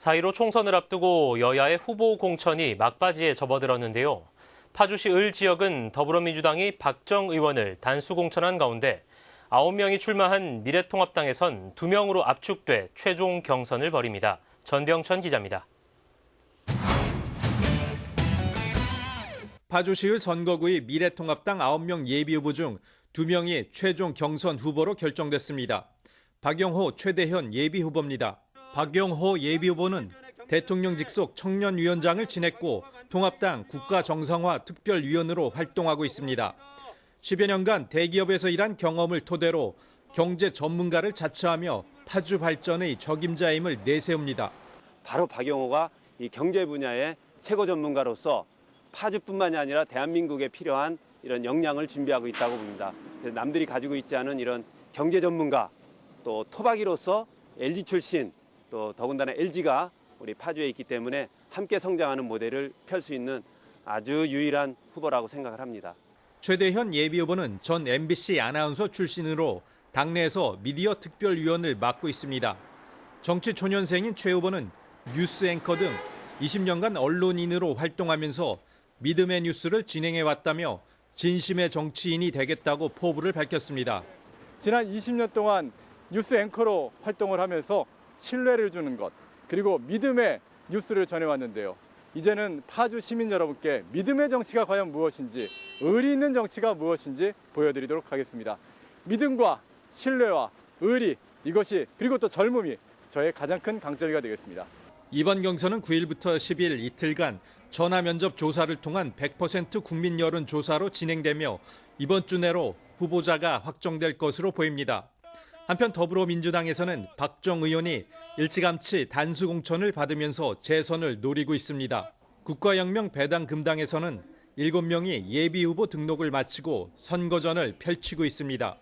4.15 총선을 앞두고 여야의 후보 공천이 막바지에 접어들었는데요. 파주시 을 지역은 더불어민주당이 박정 의원을 단수 공천한 가운데 9명이 출마한 미래통합당에선 2명으로 압축돼 최종 경선을 벌입니다. 전병천 기자입니다. 파주시의 선거구의 미래통합당 9명 예비후보 중 2명이 최종 경선 후보로 결정됐습니다. 박영호, 최대현 예비후보입니다. 박영호 예비후보는 대통령 직속 청년위원장을 지냈고 통합당 국가정상화 특별위원으로 활동하고 있습니다. 10여 년간 대기업에서 일한 경험을 토대로 경제 전문가를 자처하며 파주 발전의 적임자임을 내세웁니다. 바로 박영호가 이 경제 분야의 최고 전문가로서 파주뿐만이 아니라 대한민국에 필요한 이런 역량을 준비하고 있다고 봅니다. 남들이 가지고 있지 않은 이런 경제 전문가 또 토박이로서 LG 출신 또 더군다나 LG가 우리 파주에 있기 때문에 함께 성장하는 모델을 펼 수 있는 아주 유일한 후보라고 생각을 합니다. 최대현 예비후보는 전 MBC 아나운서 출신으로 당내에서 미디어 특별위원을 맡고 있습니다. 정치 초년생인 최 후보는 뉴스 앵커 등 20년간 언론인으로 활동하면서 믿음의 뉴스를 진행해 왔다며 진심의 정치인이 되겠다고 포부를 밝혔습니다. 지난 20년 동안 뉴스 앵커로 활동을 하면서 신뢰를 주는 것 그리고 믿음의 뉴스를 전해왔는데요. 이제는 파주 시민 여러분께 믿음의 정치가 과연 무엇인지 의리 있는 정치가 무엇인지 보여드리도록 하겠습니다. 믿음과 신뢰와 의리 이것이 그리고 또 젊음이 저의 가장 큰 강점이가 되겠습니다. 이번 경선은 9일부터 10일 이틀간 전화 면접 조사를 통한 100% 국민 여론 조사로 진행되며 이번 주 내로 후보자가 확정될 것으로 보입니다. 한편 더불어민주당에서는 박정 의원이 일찌감치 단수 공천을 받으면서 재선을 노리고 있습니다. 국가혁명 배당 금당에서는 7명이 예비 후보 등록을 마치고 선거전을 펼치고 있습니다.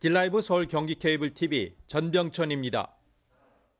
딜라이브 서울 경기 케이블 TV 전병천입니다.